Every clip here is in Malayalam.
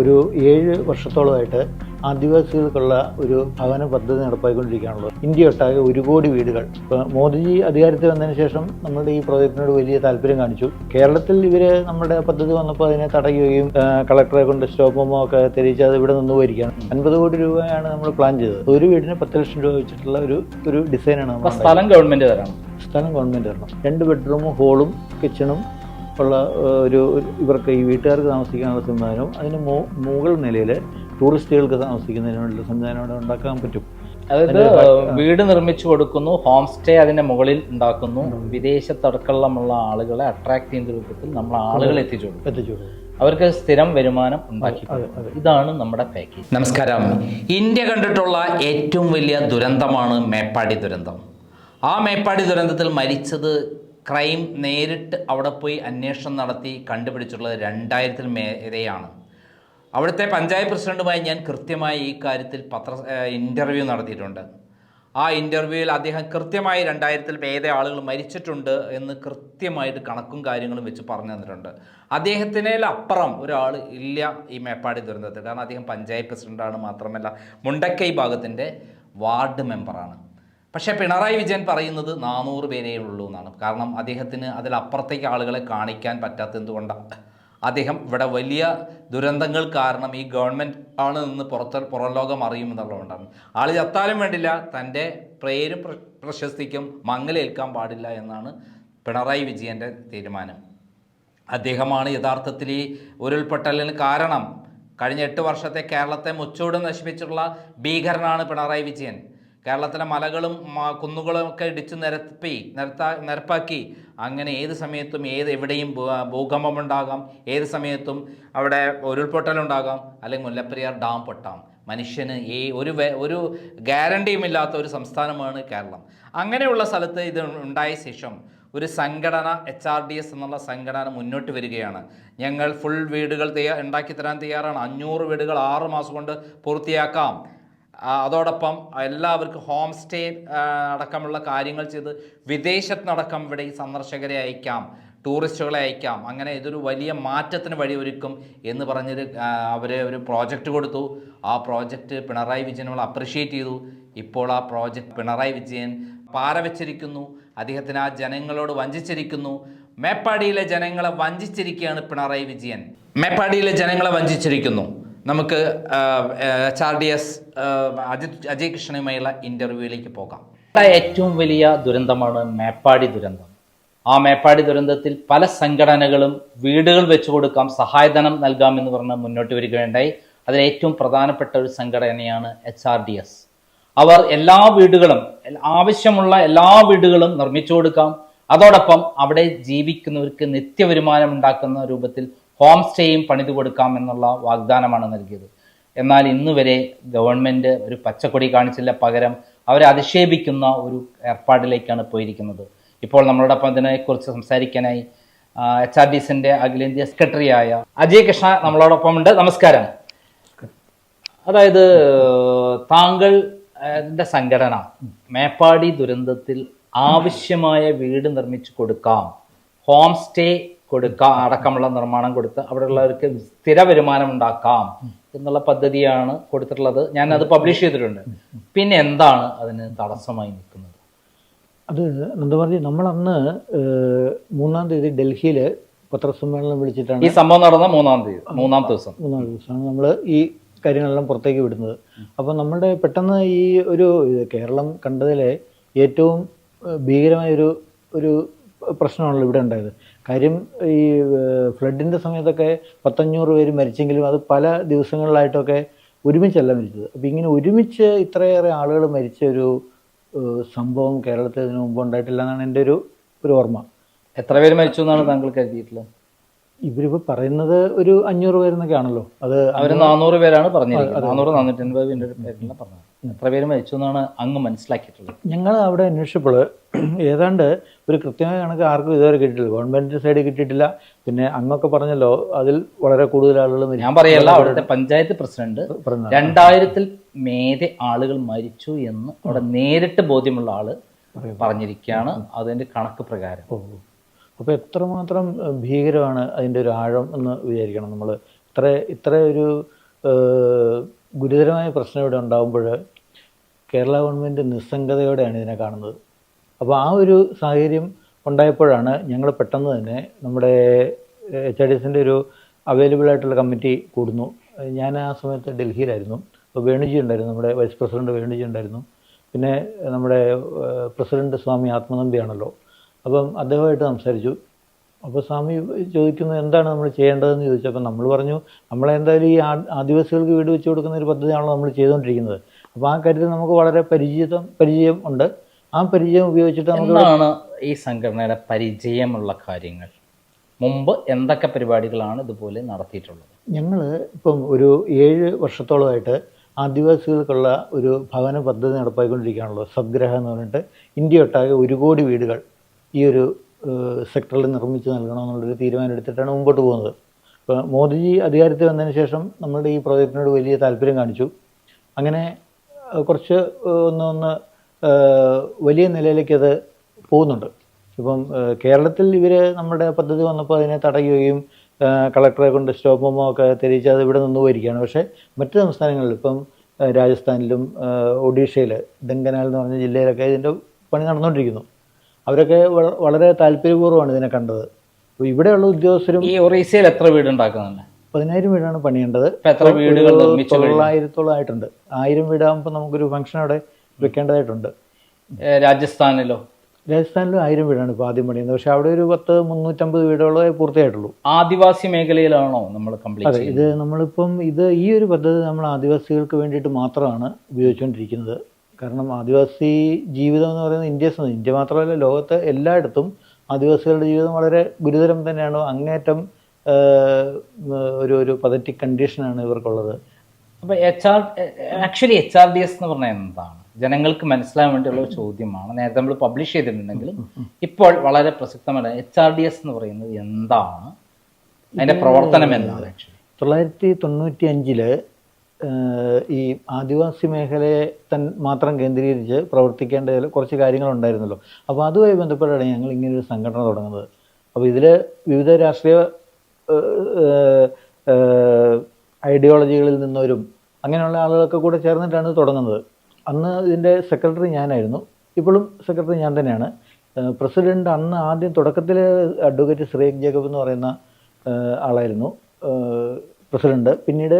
ഒരു ഏഴ് വർഷത്തോളമായിട്ട് ആദിവാസികൾക്കുള്ള ഒരു ഭവന പദ്ധതി നടപ്പാക്കിക്കൊണ്ടിരിക്കുകയാണല്ലോ ഇന്ത്യ ഒട്ടാകെ ഒരു കോടി വീടുകൾ. ഇപ്പോൾ മോദിജി അധികാരത്തിൽ വന്നതിന് ശേഷം നമ്മളുടെ ഈ പ്രോജക്റ്റിനോട് വലിയ താല്പര്യം കാണിച്ചു. കേരളത്തിൽ ഇവർ നമ്മുടെ പദ്ധതി വന്നപ്പോൾ അതിനെ തടയുകയും കളക്ടറെ കൊണ്ട് സ്റ്റോപ്പ് മെമ്മോ ഒക്കെ തെളിയിച്ച് അത് ഇവിടെ നിന്ന് പോയിരിക്കുകയാണ്. അൻപത് കോടി രൂപയാണ് നമ്മൾ പ്ലാൻ ചെയ്തത്. ഒരു വീടിന് പത്ത് ലക്ഷം രൂപ വെച്ചിട്ടുള്ള ഒരു ഒരു ഡിസൈനാണ് സ്ഥലം ഗവൺമെന്റ് തരണം. സ്ഥലം ഗവൺമെന്റ് തരണം. രണ്ട് ബെഡ്റൂമും ഹോളും കിച്ചണും ഉള്ള ഒരു ഇവർക്ക് ഈ വീട്ടുകാർക്ക് താമസിക്കാനുള്ള സംവിധാനവും അതിന് മു മുകൾ നിലയിൽ ടൂറിസ്റ്റുകൾക്ക് താമസിക്കുന്നതിനുള്ള സംവിധാനം അവിടെ ഉണ്ടാക്കാൻ പറ്റും. അതായത് വീട് നിർമ്മിച്ചു കൊടുക്കുന്നു ഹോം സ്റ്റേ അതിന്റെ മുകളിൽ ഉണ്ടാക്കുന്നു വിദേശത്തടക്കമുള്ള ആളുകളെ അട്രാക്ട് ചെയ്യുന്ന രൂപത്തിൽ നമ്മൾ ആളുകളെ എത്തിച്ചു കൊടുക്കും എത്തിച്ചു കൊടുക്കും. അവർക്ക് സ്ഥിരം വരുമാനം ഉണ്ടാക്കി കൊടുക്കും. ഇതാണ് നമ്മുടെ പാക്കേജ് നമസ്കാരം. ഇന്ത്യ കണ്ടിട്ടുള്ള ഏറ്റവും വലിയ ദുരന്തമാണ് മേപ്പാടി ദുരന്തം. ആ മേപ്പാടി ദുരന്തത്തിൽ മരിച്ചത് ക്രൈം നേരിട്ട് അവിടെ പോയി അന്വേഷണം നടത്തി കണ്ടുപിടിച്ചിട്ടുള്ളത് രണ്ടായിരത്തിൽ മേരെയാണ് അവിടുത്തെ പഞ്ചായത്ത് പ്രസിഡന്റുമായി ഞാൻ കൃത്യമായി ഈ കാര്യത്തിൽ പത്ര ഇന്റർവ്യൂ നടത്തിയിട്ടുണ്ട്. ആ ഇന്റർവ്യൂവിൽ അദ്ദേഹം കൃത്യമായി രണ്ടായിരത്തിൽ ഏതെ ആളുകൾ മരിച്ചിട്ടുണ്ട് എന്ന് കൃത്യമായിട്ട് കണക്കും കാര്യങ്ങളും വെച്ച് പറഞ്ഞു തന്നിട്ടുണ്ട്. അദ്ദേഹത്തിനേൽ അപ്പുറം ഒരാൾ ഇല്ല ഈ മേപ്പാടി ദുരന്തത്തിൽ. കാരണം അദ്ദേഹം പഞ്ചായത്ത് പ്രസിഡന്റാണ് മാത്രമല്ല മുണ്ടക്കൈ ഭാഗത്തിന്റെ വാർഡ് മെമ്പറാണ്. പക്ഷേ പിണറായി വിജയൻ പറയുന്നത് നാനൂറ് പേരേ ഉള്ളൂ എന്നാണ്. കാരണം അദ്ദേഹത്തിന് അതിലപ്പുറത്തേക്ക് ആളുകളെ കാണിക്കാൻ പറ്റാത്ത എന്തുകൊണ്ടാണ് അദ്ദേഹം ഇവിടെ വലിയ ദുരന്തങ്ങൾ കാരണം ഈ ഗവൺമെന്റ് ആണ് നിന്ന് പുറത്ത് പുറം ലോകം അറിയുമെന്നുള്ളതുകൊണ്ടാണ് ആൾ ചത്താലും വേണ്ടില്ല തന്റെ പേരും പ്രശസ്തിക്കും മങ്ങലേൽക്കാൻ പാടില്ല എന്നാണ് പിണറായി വിജയന്റെ തീരുമാനം. അദ്ദേഹമാണ് യഥാർത്ഥത്തിൽ ഈ ഉരുൾപൊട്ടലിന് കാരണം. കഴിഞ്ഞ എട്ട് വർഷത്തെ കേരളത്തെ മുച്ചൂട് നശിപ്പിച്ചിട്ടുള്ള ഭീകരനാണ് പിണറായി വിജയൻ. കേരളത്തിലെ മലകളും കുന്നുകളും ഒക്കെ ഇടിച്ച് നിരത്തി നിരത്താ നിരപ്പാക്കി അങ്ങനെ ഏത് സമയത്തും ഏത് എവിടെയും ഭൂകമ്പം ഉണ്ടാകാം. ഏത് സമയത്തും അവിടെ ഉരുൾപൊട്ടലുണ്ടാകാം അല്ലെങ്കിൽ മുല്ലപ്പെരിയാർ ഡാം പൊട്ടാം. മനുഷ്യന് ഈ ഒരു ഒരു ഗ്യാരണ്ടിയുമില്ലാത്ത ഒരു സംസ്ഥാനമാണ് കേരളം. അങ്ങനെയുള്ള സ്ഥലത്ത് ഇത് ഉണ്ടായ ശേഷം ഒരു സംഘടന എച്ച് ആർ ഡി എസ് എന്നുള്ള സംഘടന മുന്നോട്ട് വരികയാണ്. ഞങ്ങൾ ഫുൾ വീടുകൾ തയ്യാ ഉണ്ടാക്കി തരാൻ തയ്യാറാണ്. അഞ്ഞൂറ് വീടുകൾ ആറ് മാസം കൊണ്ട് പൂർത്തിയാക്കാം. അതോടൊപ്പം എല്ലാവർക്കും ഹോം സ്റ്റേ അടക്കമുള്ള കാര്യങ്ങൾ ചെയ്ത് വിദേശത്തുനിന്നടക്കം ഇവിടെ ഈ സന്ദർശകരെ അയക്കാം ടൂറിസ്റ്റുകളെ അയക്കാം. അങ്ങനെ ഇതൊരു വലിയ മാറ്റത്തിന് വഴിയൊരുക്കും എന്ന് പറഞ്ഞൊരു അവർ ഒരു പ്രോജക്റ്റ് കൊടുത്തു. ആ പ്രോജക്റ്റ് പിണറായി വിജയൻ നമ്മൾ അപ്രിഷ്യേറ്റ് ചെയ്തു. ഇപ്പോൾ ആ പ്രോജക്റ്റ് പിണറായി വിജയൻ പാര വെച്ചിരിക്കുന്നു അദ്ദേഹത്തിന് ആ ജനങ്ങളോട് വഞ്ചിച്ചിരിക്കുന്നു. മേപ്പാടിയിലെ ജനങ്ങളെ വഞ്ചിച്ചിരിക്കുകയാണ് പിണറായി വിജയൻ. മേപ്പാടിയിലെ ജനങ്ങളെ വഞ്ചിച്ചിരിക്കുന്നു. നമുക്ക് H R D S Ajith Ajay കൃഷ്ണയുമായുള്ള ഇന്റർവ്യൂവിലേക്ക് പോകാം. ഏറ്റവും വലിയ ദുരന്തമാണ് മേപ്പാടി ദുരന്തം. ആ മേപ്പാടി ദുരന്തത്തിൽ പല സംഘടനകളും വീടുകൾ വെച്ചു കൊടുക്കാം സഹായധനം നൽകാം എന്ന് പറഞ്ഞ് മുന്നോട്ട് വരികയുണ്ടായി. അതിൽ ഏറ്റവും പ്രധാനപ്പെട്ട ഒരു സംഘടനയാണ് എച്ച് ആർ ഡി എസ്. അവർ എല്ലാ വീടുകളും ആവശ്യമുള്ള എല്ലാ വീടുകളും നിർമ്മിച്ചു കൊടുക്കാം. അതോടൊപ്പം അവിടെ ജീവിക്കുന്നവർക്ക് നിത്യവരുമാനം ഉണ്ടാക്കുന്ന രൂപത്തിൽ ഹോം സ്റ്റേയും പണിതു കൊടുക്കാം എന്നുള്ള വാഗ്ദാനമാണ് നൽകിയത്. എന്നാൽ ഇന്ന് വരെ ഗവൺമെന്റ് ഒരു പച്ചക്കൊടി കാണിച്ചില്ല പകരം അവരെ അധിക്ഷേപിക്കുന്ന ഒരു ഏർപ്പാടിലേക്കാണ് പോയിരിക്കുന്നത്. ഇപ്പോൾ നമ്മളോടൊപ്പം ഇതിനെക്കുറിച്ച് സംസാരിക്കാനായി എച്ച് ആർ ഡി സിന്റെ അഖിലേന്ത്യാ സെക്രട്ടറിയായ അജയ് കൃഷ്ണ നമ്മളോടൊപ്പം ഉണ്ട്. നമസ്കാരം. അതായത് താങ്കൾ സംഘടന മേപ്പാടി ദുരന്തത്തിൽ ആവശ്യമായ വീട് നിർമ്മിച്ചു കൊടുക്കാം. ഹോം സ്റ്റേ കൊടുക്കാം അടക്കമുള്ള നിർമ്മാണം കൊടുത്ത് അവിടെയുള്ളവർക്ക് സ്ഥിര വരുമാനം ഉണ്ടാക്കാം എന്നുള്ള പദ്ധതിയാണ് കൊടുത്തിട്ടുള്ളത്. ഞാൻ അത് പബ്ലിഷ് ചെയ്തിട്ടുണ്ട്. പിന്നെ എന്താണ് അതിന് തടസ്സമായി നിൽക്കുന്നത്? അത് നന്ദമാർജി നമ്മൾ അന്ന് മൂന്നാം തീയതി ഡൽഹിയിൽ പത്രസമ്മേളനം വിളിച്ചിട്ടാണ് ഈ സംഭവം നടന്ന മൂന്നാം തീയതി മൂന്നാം ദിവസം. മൂന്നാം ദിവസമാണ് നമ്മൾ ഈ കാര്യങ്ങളെല്ലാം പുറത്തേക്ക് വിടുന്നത്. അപ്പോൾ നമ്മുടെ പെട്ടെന്ന് ഈ ഒരു കേരളം കണ്ടതിലെ ഏറ്റവും ഭീകരമായ ഒരു ഒരു പ്രശ്നമാണല്ലോ ഇവിടെ ഉണ്ടായത്. കാര്യം ഈ ഫ്ലഡിന്റെ സമയത്തൊക്കെ പത്തഞ്ഞൂറ് പേര് മരിച്ചെങ്കിലും അത് പല ദിവസങ്ങളിലായിട്ടൊക്കെ ഒരുമിച്ചല്ല മരിച്ചത്. അപ്പോൾ ഇങ്ങനെ ഒരുമിച്ച് ഇത്രയേറെ ആളുകൾ മരിച്ച ഒരു സംഭവം കേരളത്തിൽ ഇതിനു മുമ്പ് ഉണ്ടായിട്ടില്ല എന്നാണ് എന്റെ ഒരു ഒരു ഓർമ്മ. എത്ര പേര് മരിച്ചു എന്നാണ് താങ്കൾ കരുതിയിട്ടുള്ളത്? ഇവരിപ്പോൾ പറയുന്നത് ഒരു അഞ്ഞൂറ് പേരെന്നൊക്കെ ആണല്ലോ അത് അവർ നാനൂറ് പേരാണ് പറഞ്ഞിരിക്കുന്നത്. നാനൂറ് നാനൂറ്റി അൻപത് പേരിലാണ് പറഞ്ഞത്. എത്ര പേര് മരിച്ചു എന്നാണ് അങ്ങ് മനസ്സിലാക്കിയിട്ടുള്ളത്. ഞങ്ങൾ അവിടെ അന്വേഷിച്ചപ്പോൾ ഏതാണ്ട് ഒരു കൃത്യമായ കണക്ക് ആർക്കും ഇതുവരെ കിട്ടിയിട്ടില്ല. ഗവൺമെന്റിന്റെ സൈഡിൽ കിട്ടിയിട്ടില്ല. പിന്നെ അങ്ങൊക്കെ പറഞ്ഞല്ലോ അതിൽ വളരെ കൂടുതൽ ആളുകൾ. ഞാൻ പറയല്ല അവിടുത്തെ പഞ്ചായത്ത് പ്രസിഡന്റ്. രണ്ടായിരത്തിൽ മേതെ ആളുകൾ മരിച്ചു എന്ന് അവിടെ നേരിട്ട് ബോധ്യമുള്ള ആൾ പറഞ്ഞിരിക്കുകയാണ്. അതിന്റെ കണക്ക് പ്രകാരം. അപ്പോൾ എത്രമാത്രം ഭീകരമാണ് അതിന്റെ ഒരു ആഴം എന്ന് വിചാരിക്കണം നമ്മൾ ഇത്ര ഇത്ര ഒരു ഗുരുതരമായ പ്രശ്നം ഇവിടെ ഉണ്ടാകുമ്പോൾ കേരള ഗവൺമെന്റ് നിസ്സംഗതയോടെയാണ് ഇതിനെ കാണുന്നത്. അപ്പോൾ ആ ഒരു സാഹചര്യം ഉണ്ടായപ്പോഴാണ് ഞങ്ങൾ പെട്ടെന്ന് തന്നെ നമ്മുടെ എച്ച് ഐ ഡി എസിന്റെ ഒരു അവൈലബിൾ ആയിട്ടുള്ള കമ്മിറ്റി കൂടുന്നു. ഞാൻ ആ സമയത്ത് ഡൽഹിയിലായിരുന്നു. അപ്പോൾ വേണുജി ഉണ്ടായിരുന്നു നമ്മുടെ വൈസ് പ്രസിഡന്റ് വേണുജി ഉണ്ടായിരുന്നു. പിന്നെ നമ്മുടെ പ്രസിഡന്റ് സ്വാമി ആത്മനന്ദിയാണല്ലോ. അപ്പം അദ്ദേഹമായിട്ട് സംസാരിച്ചു. അപ്പോൾ സ്വാമി ചോദിക്കുന്നു എന്താണ് നമ്മൾ ചെയ്യേണ്ടതെന്ന്? ചോദിച്ചപ്പോൾ നമ്മൾ പറഞ്ഞു നമ്മളെന്തായാലും ഈ ആദിവാസികൾക്ക് വീട് വെച്ച് കൊടുക്കുന്ന ഒരു പദ്ധതിയാണല്ലോ നമ്മൾ ചെയ്തുകൊണ്ടിരിക്കുന്നത്. അപ്പോൾ ആ കാര്യത്തിൽ നമുക്ക് വളരെ പരിചിതം പരിചയം ഉണ്ട്. ആ പരിചയം ഉപയോഗിച്ചിട്ട് നമുക്ക് എന്താണ് ഈ സംഘടനയുടെ പരിചയമുള്ള കാര്യങ്ങൾ? മുമ്പ് എന്തൊക്കെ പരിപാടികളാണ് ഇതുപോലെ നടത്തിയിട്ടുള്ളത്? ഞങ്ങൾ ഇപ്പം ഒരു ഏഴ് വർഷത്തോളമായിട്ട് ആദിവാസികൾക്കുള്ള ഒരു ഭവന പദ്ധതി നടപ്പാക്കിക്കൊണ്ടിരിക്കുകയാണല്ലോ സദ്ഗ്രഹ എന്ന് പറഞ്ഞിട്ട് ഇന്ത്യ ഒട്ടാകെ ഒരു കോടി വീടുകൾ ഈ ഒരു സെക്ടറിൽ നിർമ്മിച്ച് നൽകണമെന്നുള്ളൊരു തീരുമാനം എടുത്തിട്ടാണ് മുമ്പോട്ട് പോകുന്നത്. ഇപ്പോൾ മോദിജി അധികാരത്തിൽ വന്നതിന് ശേഷം നമ്മളുടെ ഈ പ്രോജക്റ്റിനോട് വലിയ താല്പര്യം കാണിച്ചു. അങ്ങനെ കുറച്ച് ഒന്ന് ഒന്ന് വലിയ നിലയിലേക്ക് അത് പോകുന്നുണ്ട്. ഇപ്പം കേരളത്തിൽ ഇവർ നമ്മുടെ പദ്ധതി വന്നപ്പോൾ അതിനെ തടയുകയും കളക്ടറെ കൊണ്ട് സ്റ്റോപ്പ് ഒക്കെ തിരിച്ച് അത് ഇവിടെ നിന്ന് പോയിരിക്കുകയാണ്. പക്ഷേ മറ്റ് സംസ്ഥാനങ്ങളിൽ ഇപ്പം രാജസ്ഥാനിലും ഒഡീഷയിൽ ദങ്കനാൽ എന്ന് പറഞ്ഞ ജില്ലയിലൊക്കെ ഇതിന്റെ പണി നടന്നുകൊണ്ടിരിക്കുന്നു. അവരൊക്കെ വളരെ താല്പര്യപൂർവമാണ് ഇതിനെ കണ്ടത്. അപ്പോൾ ഇവിടെയുള്ള ഉദ്യോഗസ്ഥരും ഈ ഒറീസയിൽ എത്ര വീട് ഉണ്ടാക്കുന്നുണ്ട്? പതിനായിരം വീടാണ് പണിയേണ്ടത്. എത്ര വീടുകൾ? തൊള്ളായിരത്തോളം ആയിട്ടുണ്ട്. ആയിരം വീടാകുമ്പോൾ നമുക്കൊരു ഫംഗ്ഷൻ അവിടെ വെക്കേണ്ടതായിട്ടുണ്ട്. രാജസ്ഥാനിലോ? രാജസ്ഥാനിലും ആയിരം വീടാണ് ഇപ്പോൾ ആദ്യം പണിയുന്നത്. പക്ഷേ അവിടെ ഒരു പത്ത് മുന്നൂറ്റമ്പത് വീടുകളെ പൂർത്തിയായിട്ടുള്ളൂ. ആദിവാസി മേഖലയിലാണോ നമ്മൾ അതെ ഇത് നമ്മളിപ്പം ഇത് ഈ ഒരു പദ്ധതി നമ്മൾ ആദിവാസികൾക്ക് വേണ്ടിയിട്ട് മാത്രമാണ് ഉപയോഗിച്ചുകൊണ്ടിരിക്കുന്നത്. കാരണം ആദിവാസി ജീവിതം എന്ന് പറയുന്നത് ഇന്ത്യ ഇന്ത്യ മാത്രമല്ല ലോകത്ത് എല്ലായിടത്തും ആദിവാസികളുടെ ജീവിതം വളരെ ഗുരുതരം തന്നെയാണ്. അങ്ങേറ്റം ഒരു ഒരു പതറ്റിക് കണ്ടീഷനാണ് ഇവർക്കുള്ളത്. അപ്പോൾ H R actually H R D S എന്ന് പറഞ്ഞാൽ എന്താണ്? ജനങ്ങൾക്ക് മനസ്സിലാൻ വേണ്ടിയുള്ള ഒരു ചോദ്യമാണ്. നേരത്തെ നമ്മൾ പബ്ലിഷ് ചെയ്തിട്ടുണ്ടെങ്കിലും ഇപ്പോൾ വളരെ പ്രസക്തമായ എച്ച് ആർ ഡി എസ് എന്ന് പറയുന്നത് എന്താണ്? അതിന്റെ പ്രവർത്തനം എന്താണ് ആക്ച്വലി? തൊള്ളായിരത്തി തൊണ്ണൂറ്റി അഞ്ചിൽ ഈ ആദിവാസി മേഖലയെ തൻ മാത്രം കേന്ദ്രീകരിച്ച് പ്രവർത്തിക്കേണ്ട കുറച്ച് കാര്യങ്ങളുണ്ടായിരുന്നല്ലോ. അപ്പോൾ അതുമായി ബന്ധപ്പെട്ടാണ് ഞങ്ങൾ ഇങ്ങനെ ഒരു സംഘടന തുടങ്ങുന്നത്. അപ്പോൾ ഇതിൽ വിവിധ രാഷ്ട്രീയ ഐഡിയോളജികളിൽ നിന്നവരും അങ്ങനെയുള്ള ആളുകളൊക്കെ കൂടെ ചേർന്നിട്ടാണ് തുടങ്ങുന്നത്. അന്ന് ഇതിന്റെ സെക്രട്ടറി ഞാനായിരുന്നു. ഇപ്പോഴും സെക്രട്ടറി ഞാൻ തന്നെയാണ്. പ്രസിഡന്റ് അന്ന് ആദ്യം തുടക്കത്തിൽ അഡ്വക്കേറ്റ് ശ്രീ ജേക്കബ് എന്ന് പറയുന്ന ആളായിരുന്നു പ്രസിഡന്റ്. പിന്നീട്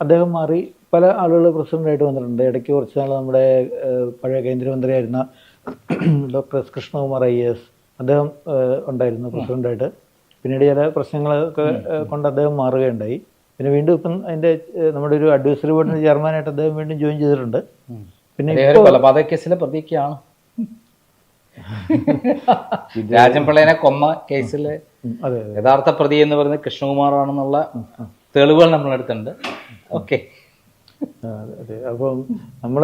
അദ്ദേഹം മാറി പല ആളുകൾ പ്രസിഡന്റായിട്ട് വന്നിട്ടുണ്ട്. ഇടയ്ക്ക് കുറച്ച് നാൾ നമ്മുടെ പഴയ കേന്ദ്രമന്ത്രിയായിരുന്ന doctor S Krishnakumar I S അദ്ദേഹം ഉണ്ടായിരുന്നു പ്രസിഡന്റായിട്ട്. പിന്നീട് ചില പ്രശ്നങ്ങളൊക്കെ കൊണ്ട് അദ്ദേഹം മാറുകയുണ്ടായി. പിന്നെ വീണ്ടും ഇപ്പം അതിന്റെ നമ്മുടെ ഒരു അഡ്വൈസറി ബോർഡിന്റെ ചെയർമാനായിട്ട് അദ്ദേഹം വീണ്ടും ജോയിൻ ചെയ്തിട്ടുണ്ട്. പിന്നെ അദ്ദേഹം ഒരു കൊലപാതക കേസിലെ പ്രതിയൊക്കെയാണ് രാജൻപിള്ളേനെ കൊന്ന കേസിലെ യഥാർത്ഥ പ്രതി എന്ന് പറയുന്നത് കൃഷ്ണകുമാറാണെന്നുള്ള തെളിവുകൾ നമ്മളെടുത്തുണ്ട് ഓക്കെ. അപ്പോൾ അതെ, അപ്പം നമ്മൾ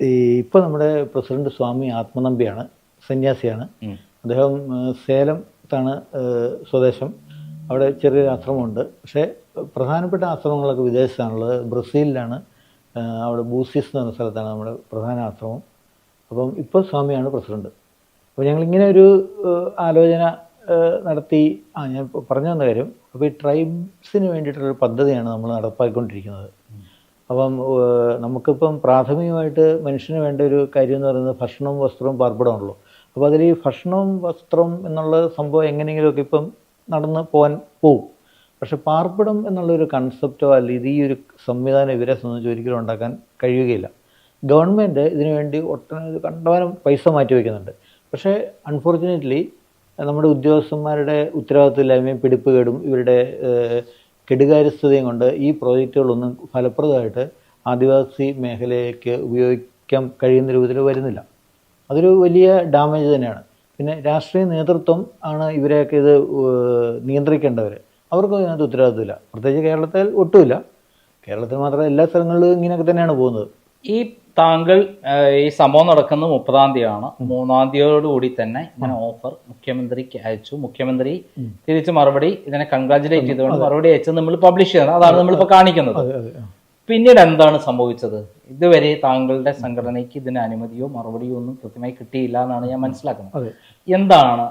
ഈ ഇപ്പം നമ്മുടെ പ്രസിഡന്റ് സ്വാമി ആത്മനമ്പിയാണ് സന്യാസിയാണ്. അദ്ദേഹം സേലത്താണ് സ്വദേശം. അവിടെ ചെറിയൊരു ആശ്രമമുണ്ട്. പക്ഷേ പ്രധാനപ്പെട്ട ആശ്രമങ്ങളൊക്കെ വിദേശത്താണുള്ളത്. ബ്രസീലിലാണ് അവിടെ ബൂസിസ് എന്ന പറഞ്ഞ സ്ഥലത്താണ് നമ്മുടെ പ്രധാന ആശ്രമം. അപ്പം ഇപ്പോൾ സ്വാമിയാണ് പ്രസിഡന്റ്. അപ്പോൾ ഞങ്ങളിങ്ങനെ ഒരു ആലോചന നടത്തി ആ ഞാൻ പറഞ്ഞു തന്ന കാര്യം അപ്പോൾ ഈ ട്രൈബ്സിന് വേണ്ടിയിട്ടുള്ളൊരു പദ്ധതിയാണ് നമ്മൾ നടപ്പാക്കിക്കൊണ്ടിരിക്കുന്നത്. അപ്പം നമുക്കിപ്പം പ്രാഥമികമായിട്ട് മനുഷ്യന് വേണ്ട ഒരു കാര്യം എന്ന് പറയുന്നത് ഭക്ഷണവും വസ്ത്രവും പാർപ്പിടമാണല്ലോ. അപ്പോൾ അതിൽ ഈ ഭക്ഷണവും വസ്ത്രവും എന്നുള്ള സംഭവം എങ്ങനെയെങ്കിലുമൊക്കെ ഇപ്പം നടന്ന് പോകാൻ പോവും. പക്ഷേ പാർപ്പിടം എന്നുള്ളൊരു കൺസെപ്റ്റോ അല്ലെങ്കിൽ ഈ ഒരു സംവിധാനം ഇവരെ സംബന്ധിച്ച് ഒരിക്കലും ഉണ്ടാക്കാൻ കഴിയുകയില്ല. ഗവൺമെന്റ് ഇതിനുവേണ്ടി ഒട്ടനവധി കണ്ടമാനം പൈസ മാറ്റി വയ്ക്കുന്നുണ്ട് പക്ഷേ അൺഫോർച്ചുനേറ്റ്ലി നമ്മുടെ ഉദ്യോഗസ്ഥന്മാരുടെ ഉത്തരവാദിത്തമില്ലായ്മയും പിടിപ്പുകേടും ഇവരുടെ കെടുകാര്യസ്ഥതയും കൊണ്ട് ഈ പ്രോജക്റ്റുകളൊന്നും ഫലപ്രദമായിട്ട് ആദിവാസി മേഖലയ്ക്ക് ഉപയോഗിക്കാൻ കഴിയുന്ന രൂപത്തിൽ വരുന്നില്ല. അതൊരു വലിയ ഡാമേജ് തന്നെയാണ്. പിന്നെ രാഷ്ട്രീയ നേതൃത്വം ആണ് ഇവരെയൊക്കെ ഇത് നിയന്ത്രിക്കേണ്ടവർ അവർക്കും ഇതിനകത്ത് ഉത്തരവാദിത്തമില്ല പ്രത്യേകിച്ച് കേരളത്തിൽ ഒട്ടുമില്ല. കേരളത്തിൽ മാത്രമല്ല എല്ലാ സ്ഥലങ്ങളിലും ഇങ്ങനെയൊക്കെ തന്നെയാണ് പോകുന്നത്. ഈ താങ്കൾ ഈ സംഭവം നടക്കുന്ന മുപ്പതാം തീയതിയാണ്. മൂന്നാം തീയതിയോടുകൂടി തന്നെ ഇങ്ങനെ ഓഫർ മുഖ്യമന്ത്രിക്ക് അയച്ചു. മുഖ്യമന്ത്രി തിരിച്ച് മറുപടി ഇതിനെ കൺഗ്രാചുലേറ്റ് ചെയ്തുകൊണ്ട് മറുപടി അയച്ചത് നമ്മൾ പബ്ലിഷ് ചെയ്യണം. അതാണ് നമ്മളിപ്പോൾ കാണിക്കുന്നത്. പിന്നീട് എന്താണ് സംഭവിച്ചത്? ഇതുവരെ താങ്കളുടെ സംഘടനയ്ക്ക് ഇതിന് അനുമതിയോ മറുപടിയോ ഒന്നും കൃത്യമായി കിട്ടിയില്ല എന്നാണ് ഞാൻ മനസ്സിലാക്കുന്നത്. എന്താണ്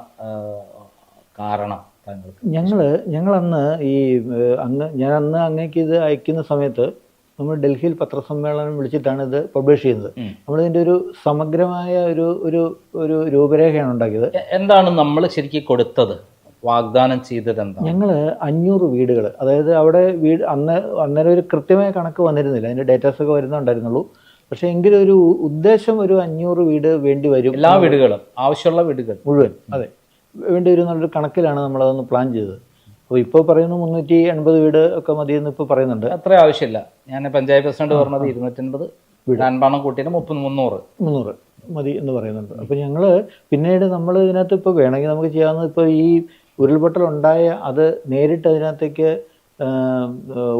കാരണം താങ്കൾക്ക്? ഞങ്ങൾ ഞങ്ങളന്ന് ഈ അന്ന് അങ്ങ് ഞാൻ അന്ന് അങ്ങേക്ക് ഇത് അയക്കുന്ന സമയത്ത് നമ്മൾ ഡൽഹിയിൽ പത്രസമ്മേളനം വിളിച്ചിട്ടാണ് ഇത് പബ്ലിഷ് ചെയ്യുന്നത്. നമ്മൾ ഇതിന്റെ ഒരു സമഗ്രമായ ഒരു ഒരു ഒരു രൂപരേഖയാണ് ഉണ്ടാക്കിയത്. എന്താണ് നമ്മൾ ശരിക്കും കൊടുത്തത്? വാഗ്ദാനം ചെയ്തത് എന്താ ഞങ്ങൾ അഞ്ഞൂറ് വീടുകൾ അതായത് അവിടെ വീട് അന്ന് അന്നേരം ഒരു കൃത്യമായ കണക്ക് വന്നിരുന്നില്ല. അതിന്റെ ഡേറ്റാസ് ഒക്കെ വരുന്നുണ്ടായിരുന്നുള്ളൂ പക്ഷേ എങ്കിലും ഒരു ഉദ്ദേശം ഒരു അഞ്ഞൂറ് വീട് വേണ്ടി വരും എല്ലാ വീടുകളും ആവശ്യമുള്ള വീടുകൾ. മുഴുവൻ അതെ. വേണ്ടി വരും എന്നുള്ളൊരു കണക്കിലാണ് നമ്മളതൊന്ന് പ്ലാൻ ചെയ്തത്. അപ്പോൾ ഇപ്പോൾ പറയുന്നു മുന്നൂറ്റി എൺപത് വീട് ഒക്കെ മതിയെന്ന് ഇപ്പോൾ പറയുന്നുണ്ട്. അത്ര ആവശ്യമില്ല. ഞാൻ പഞ്ചായത്ത് പ്രസിഡന്റ് പറഞ്ഞത് ഇരുന്നൂറ്റൻപത് അൻപണം കൂട്ടിയിട്ട് മുപ്പത് മുന്നൂറ്. മുന്നൂറ് മതി എന്ന് പറയുന്നുണ്ട്. അപ്പോൾ ഞങ്ങൾ പിന്നീട് നമ്മൾ ഇതിനകത്ത് ഇപ്പോൾ വേണമെങ്കിൽ നമുക്ക് ചെയ്യാവുന്നത് ഇപ്പോൾ ഈ ഉരുൾപൊട്ടൽ ഉണ്ടായ അത് നേരിട്ട് അതിനകത്തേക്ക്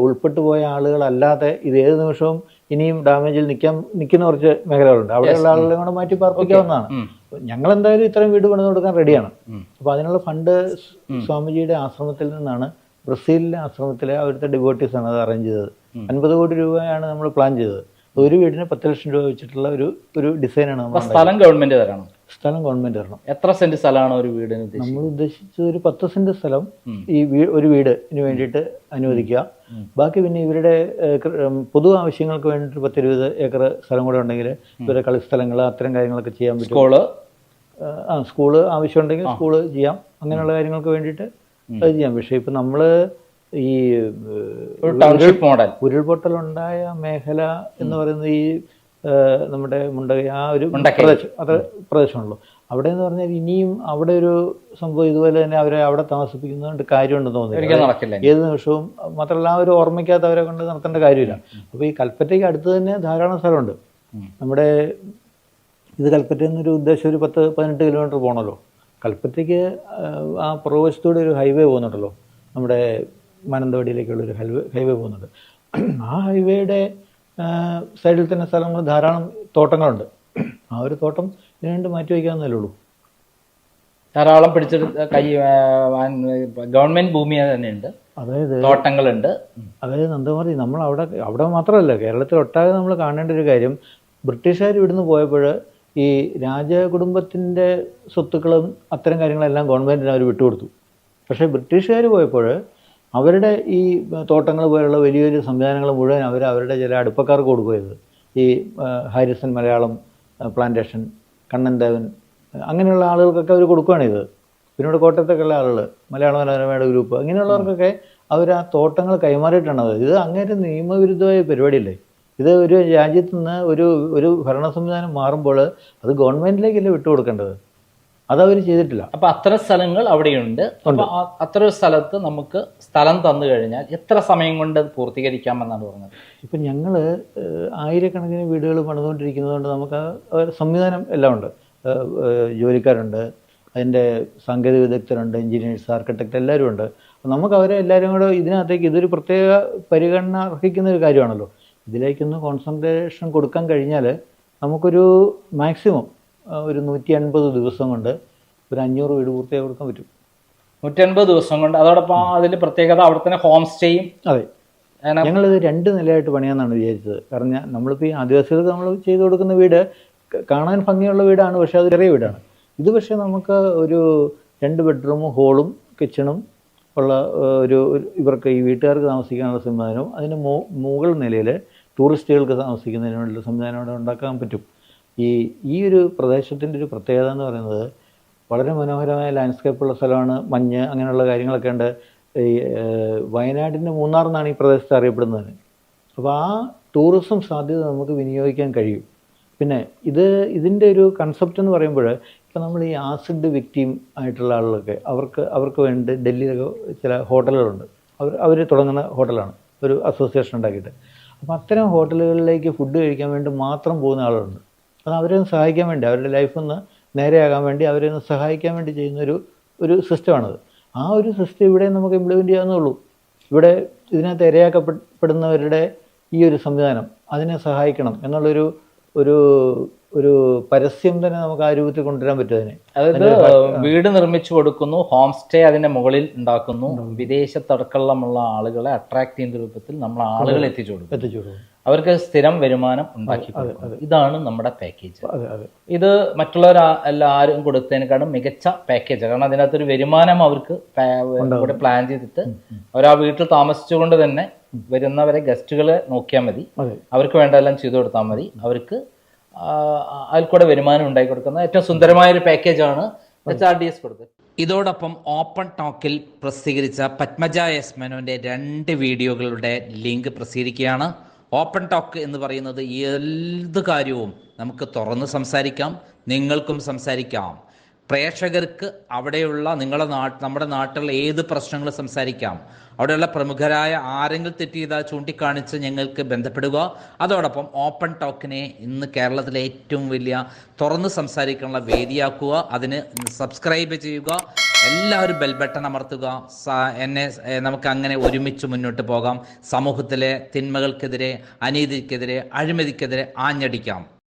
ഉൾപ്പെട്ടു പോയ ആളുകളല്ലാതെ ഇത് ഏത് നിമിഷവും ഇനിയും ഡാമേജിൽ നിൽക്കാൻ നിൽക്കുന്ന കുറച്ച് മേഖലകളുണ്ട്. അവിടെയുള്ള ആളുകളെ കൂടെ മാറ്റി പാർപ്പിക്കാവുന്നതാണ്. ഞങ്ങൾ എന്തായാലും ഇത്രയും വീട് പണിത് കൊടുക്കാൻ റെഡിയാണ്. അപ്പൊ അപ്പോൾ അതിനുള്ള ഫണ്ട് സ്വാമിജിയുടെ ആശ്രമത്തിൽ നിന്നാണ് ബ്രസീലിലെ ആശ്രമത്തിലെ അവിടുത്തെ ഡിവോട്ടീസ് ആണ് അത് അറേഞ്ച് ചെയ്തത്. അൻപത് കോടി രൂപയാണ് നമ്മൾ പ്ലാൻ ചെയ്തത്. ഒരു വീടിന് പത്ത് ലക്ഷം രൂപ വെച്ചിട്ടുള്ള ഒരു ഒരു ഡിസൈനാണ് സ്ഥലം ഗവൺമെന്റ് തരണം? സ്ഥലം ഗവൺമെന്റ് തരണം. എത്ര സെന്റ് സ്ഥലമാണ് ഒരു വീടിന് ഉദ്ദേശിച്ചത്? നമ്മൾ ഉദ്ദേശിച്ചത് ഒരു പത്ത് സെന്റ് സ്ഥലം ഈ വീ- ഒരു വീടിന് വേണ്ടിയിട്ട് അനുവദിക്കുക. ബാക്കി പിന്നെ ഇവരുടെ ഏഹ്, കൃ- ഉം, പൊതു ആവശ്യങ്ങൾക്ക് വേണ്ടിയിട്ട് പത്തിരുപത് ഏക്കർ സ്ഥലം കൂടെ ഉണ്ടെങ്കിൽ ഇവരുടെ കളിസ്ഥലങ്ങൾ അത്തരം കാര്യങ്ങളൊക്കെ ചെയ്യാൻ പറ്റും. സ്കൂൾ? ഏഹ്, ആ സ്കൂൾ ആവശ്യമുണ്ടെങ്കിൽ സ്കൂൾ ചെയ്യാം. അങ്ങനെയുള്ള കാര്യങ്ങൾക്ക് വേണ്ടിയിട്ട് അത് ചെയ്യാം. പക്ഷേ ഇപ്പം നമ്മൾ ഈ ഏഹ്, ഒരു ടൗൺഷിപ്പ് മോഡൽ ഉരുൾപൊട്ടലുണ്ടായ മേഖല എന്ന് പറയുന്നത് ഈ നമ്മുടെ മുണ്ടക ആ ഒരു പ്രദേശം അത് പ്രദേശമാണല്ലോ. അവിടെ എന്ന് പറഞ്ഞാൽ ഇനിയും അവിടെ ഒരു സംഭവം ഇതുപോലെ തന്നെ അവരെ അവിടെ താമസിപ്പിക്കുന്നതുകൊണ്ട് കാര്യമുണ്ടെന്ന് തോന്നുന്നു ഏത് നിമിഷവും മാത്രമല്ല ആ ഒരു ഓർമ്മയ്ക്കകത്ത് അവരെ കൊണ്ട് നടത്തേണ്ട കാര്യമില്ല. അപ്പോൾ ഈ കൽപ്പറ്റയ്ക്ക് അടുത്ത് തന്നെ ധാരാളം സ്ഥലമുണ്ട്. നമ്മുടെ ഇത് കൽപ്പറ്റയിൽ നിന്നൊരു ഉദ്ദേശം ഒരു പത്ത് പതിനെട്ട് കിലോമീറ്റർ പോകണമല്ലോ കൽപ്പറ്റയ്ക്ക് ആ പുറവശത്തൂടെ ഒരു ഹൈവേ പോകുന്നുണ്ടല്ലോ. നമ്മുടെ മാനന്തവാടിയിലേക്കുള്ള ഒരു ഹൈവേ ഹൈവേ പോകുന്നുണ്ട്. ആ ഹൈവേയുടെ സൈഡിൽ തന്നെ സ്ഥലങ്ങൾ ധാരാളം തോട്ടങ്ങളുണ്ട്. ആ ഒരു തോട്ടം ഇതിനു വേണ്ടി മാറ്റി വയ്ക്കാവുന്നതല്ലേ ഉള്ളൂ. ധാരാളം പിടിച്ചെടുത്ത കൈ ഗവൺമെന്റ് ഭൂമി തന്നെയുണ്ട്. അതായത് തോട്ടങ്ങളുണ്ട്. അതായത് നന്ദകുമാരി നമ്മൾ അവിടെ അവിടെ മാത്രമല്ല കേരളത്തിൽ ഒട്ടാകെ നമ്മൾ കാണേണ്ട ഒരു കാര്യം ബ്രിട്ടീഷുകാർ ഇവിടുന്ന് പോയപ്പോൾ ഈ രാജകുടുംബത്തിന്റെ സ്വത്തുക്കളും അത്തരം കാര്യങ്ങളെല്ലാം ഗവൺമെന്റിന് അവർ വിട്ടുകൊടുത്തു. പക്ഷേ ബ്രിട്ടീഷുകാർ പോയപ്പോൾ അവരുടെ ഈ തോട്ടങ്ങൾ പോലുള്ള വലിയ വലിയ സംവിധാനങ്ങൾ മുഴുവൻ അവർ അവരുടെ ചില അടുപ്പക്കാർക്ക് കൊടുക്കുകയത് ഈ ഹാരിസൺ മലയാളം പ്ലാന്റേഷൻ കണ്ണൻ ദേവൻ അങ്ങനെയുള്ള ആളുകൾക്കൊക്കെ അവർ കൊടുക്കുകയാണിത് പിന്നീട് കോട്ടയത്തൊക്കെയുള്ള ആളുകൾ മലയാള മനോരമയുടെ ഗ്രൂപ്പ് അങ്ങനെയുള്ളവർക്കൊക്കെ അവർ ആ തോട്ടങ്ങൾ കൈമാറിയിട്ടാണ് ഇത് അങ്ങനെ നിയമവിരുദ്ധമായ പരിപാടിയല്ലേ? ഇത് ഒരു രാജ്യത്ത് നിന്ന് ഒരു ഒരു ഭരണ സംവിധാനം മാറുമ്പോൾ അത് ഗവൺമെന്റിലേക്കല്ലേ വിട്ടുകൊടുക്കേണ്ടത്? അതവർ ചെയ്തിട്ടില്ല. അപ്പൊ അത്ര സ്ഥലങ്ങൾ അവിടെയുണ്ട്. അപ്പൊ ഒരു സ്ഥലത്ത് നമുക്ക് സ്ഥലം തന്നു കഴിഞ്ഞാൽ എത്ര സമയം കൊണ്ട് അത് പൂർത്തീകരിക്കാമെന്നാണ് പറഞ്ഞത്? ഇപ്പം ഞങ്ങൾ ആയിരക്കണക്കിന് വീടുകൾ പണിതുകൊണ്ടിരിക്കുന്നതുകൊണ്ട് നമുക്ക് സംവിധാനം എല്ലാം ഉണ്ട്. ജോലിക്കാരുണ്ട് അതിന്റെ സാങ്കേതിക വിദഗ്ധരുണ്ട് എഞ്ചിനീയേഴ്സ് ആർക്കിടെക്ട് എല്ലാവരും ഉണ്ട്. നമുക്ക് അവരെ എല്ലാവരും കൂടെ ഇതിനകത്തേക്ക് ഇതൊരു പ്രത്യേക പരിഗണന അർഹിക്കുന്ന ഒരു കാര്യമാണല്ലോ. ഇതിലേക്കൊന്ന് കോൺസെൻട്രേഷൻ കൊടുക്കാൻ കഴിഞ്ഞാൽ നമുക്കൊരു മാക്സിമം ഒരു നൂറ്റി അൻപത് ദിവസം കൊണ്ട് ഒരു അഞ്ഞൂറ് വീട് പൂർത്തിയാക്കി കൊടുക്കാൻ പറ്റും. നൂറ്റൻപത് ദിവസം കൊണ്ട്. അതോടൊപ്പം അതിന്റെ പ്രത്യേകത അവിടെ തന്നെ ഹോം സ്റ്റേയും അതെ. ഞങ്ങളിത് രണ്ട് നിലയായിട്ട് പണിയാന്നാണ് വിചാരിച്ചത്. കാരണം നമ്മളിപ്പോൾ ഈ ആദിവാസികൾക്ക് നമ്മൾ ചെയ്തു കൊടുക്കുന്ന വീട് കാണാൻ ഭംഗിയുള്ള വീടാണ് പക്ഷേ അത് ചെറിയ വീടാണ്. ഇത് പക്ഷേ നമുക്ക് ഒരു രണ്ട് ബെഡ്റൂമും ഹോളും കിച്ചണും ഉള്ള ഒരു ഇവർക്ക് ഈ വീട്ടുകാർക്ക് താമസിക്കാനുള്ള സംവിധാനവും അതിന് മോ മുകൾ നിലയിൽ ടൂറിസ്റ്റുകൾക്ക് താമസിക്കുന്നതിനുള്ള സംവിധാനം അവിടെ ഉണ്ടാക്കാൻ പറ്റും. ഈ ഈ ഒരു പ്രദേശത്തിന്റെ ഒരു പ്രത്യേകത എന്ന് പറയുന്നത് വളരെ മനോഹരമായ ലാൻഡ്സ്കേപ്പുള്ള സ്ഥലമാണ്. മഞ്ഞ് അങ്ങനെയുള്ള കാര്യങ്ങളൊക്കെ ഉണ്ട്. ഈ വയനാടിന്റെ മൂന്നാർ എന്നാണ് ഈ പ്രദേശത്ത് അറിയപ്പെടുന്നത്. അപ്പോൾ ആ ടൂറിസം സാധ്യത നമുക്ക് വിനിയോഗിക്കാൻ കഴിയും. പിന്നെ ഇത് ഇതിന്റെ ഒരു കൺസെപ്റ്റ് എന്ന് പറയുമ്പോൾ ഇപ്പം നമ്മൾ ഈ ആസിഡ് വിക്റ്റീം ആയിട്ടുള്ള ആളുകളൊക്കെ അവർക്ക് അവർക്ക് വേണ്ടി ഡൽഹിയിലൊക്കെ ചില ഹോട്ടലുകളുണ്ട്. അവർ അവർ തുടങ്ങുന്ന ഹോട്ടലാണ് ഒരു അസോസിയേഷൻ ഉണ്ടാക്കിയിട്ട്. അപ്പോൾ അത്തരം ഹോട്ടലുകളിലേക്ക് ഫുഡ് കഴിക്കാൻ വേണ്ടി മാത്രം പോകുന്ന ആളുകളുണ്ട്. അത് അവരെ ഒന്ന് സഹായിക്കാൻ വേണ്ടി അവരുടെ ലൈഫൊന്ന് നേരെയാകാൻ വേണ്ടി അവരെ ഒന്ന് സഹായിക്കാൻ വേണ്ടി ചെയ്യുന്നൊരു ഒരു ഒരു സിസ്റ്റമാണത് ആ ഒരു സിസ്റ്റം ഇവിടെ നമുക്ക് ഇംപ്ലിമെന്റ് ചെയ്യാവുന്നുള്ളൂ ഇവിടെ ഇതിനകത്ത് ഇരയാക്കപ്പെടുന്നവരുടെ ഈ ഒരു സംവിധാനം അതിനെ സഹായിക്കണം എന്നുള്ളൊരു ഒരു ഒരു പരസ്യം തന്നെ നമുക്ക് ആ രൂപത്തിൽ കൊണ്ടുവരാൻ പറ്റും അതിനെ. അതായത് വീട് നിർമ്മിച്ചു കൊടുക്കുന്നു ഹോം സ്റ്റേ അതിന്റെ മുകളിൽ ഉണ്ടാക്കുന്നു വിദേശത്തടക്കമുള്ള ആളുകളെ അട്രാക്ട് ചെയ്യുന്ന രൂപത്തിൽ നമ്മൾ ആളുകളെ എത്തിച്ചു കൊടുക്കും എത്തിച്ചു കൊടുക്കും അവർക്ക് സ്ഥിരം വരുമാനം ഉണ്ടാക്കി കൊടുക്കും ഇതാണ് നമ്മുടെ പാക്കേജ് അതെ അതെ. ഇത് മറ്റുള്ളവർ എല്ലാവരും കൊടുത്തതിനേക്കാളും മികച്ച പാക്കേജ് കാരണം അതിനകത്തൊരു വരുമാനം അവർക്ക് കൂടെ ഇവിടെ പ്ലാൻ ചെയ്തിട്ട് അവർ ആ വീട്ടിൽ താമസിച്ചുകൊണ്ട് തന്നെ വരുന്നവരെ ഗസ്റ്റുകളെ നോക്കിയാൽ മതി. അവർക്ക് വേണ്ടതെല്ലാം ചെയ്തു കൊടുത്താൽ മതി. അവർക്ക് അതിൽ കൂടെ വരുമാനം ഉണ്ടാക്കി കൊടുക്കുന്ന ഏറ്റവും സുന്ദരമായ ഒരു പാക്കേജാണ് എച്ച് ആർ ഡി എസ് കൊടുത്തത്. ഇതോടൊപ്പം ഓപ്പൺ ടോക്കിൽ പ്രസിദ്ധീകരിച്ച പത്മജ എസ് മേനോന്റെ രണ്ട് വീഡിയോകളുടെ ലിങ്ക് പ്രസിദ്ധീകരിക്കുകയാണ്. ഓപ്പൺ ടോക്ക് എന്ന് പറയുന്നത് ഏത് കാര്യവും നമുക്ക് തുറന്ന് സംസാരിക്കാം നിങ്ങൾക്കും സംസാരിക്കാം. പ്രേക്ഷകർക്ക് അവിടെയുള്ള നിങ്ങളുടെ നാട്ട് നമ്മുടെ നാട്ടിലുള്ള ഏത് പ്രശ്നങ്ങൾ സംസാരിക്കാം. അവിടെയുള്ള പ്രമുഖരായ ആരെങ്കിലും തെറ്റ് ചെയ്താൽ ചൂണ്ടിക്കാണിച്ച് ഞങ്ങൾക്ക് ബന്ധപ്പെടുക. അതോടൊപ്പം ഓപ്പൺ ടോക്കിനെ ഇന്ന് കേരളത്തിലെ ഏറ്റവും വലിയ തുറന്ന് സംസാരിക്കാനുള്ള വേദിയാക്കുക. അതിന് സബ്സ്ക്രൈബ് ചെയ്യുക. എല്ലാവരും ബെൽബട്ടൺ അമർത്തുക. എന്നെ നമുക്ക് അങ്ങനെ ഒരുമിച്ച് മുന്നോട്ട് പോകാം. സമൂഹത്തിലെ തിന്മകൾക്കെതിരെ അനീതിക്കെതിരെ അഴിമതിക്കെതിരെ ആഞ്ഞടിക്കാം.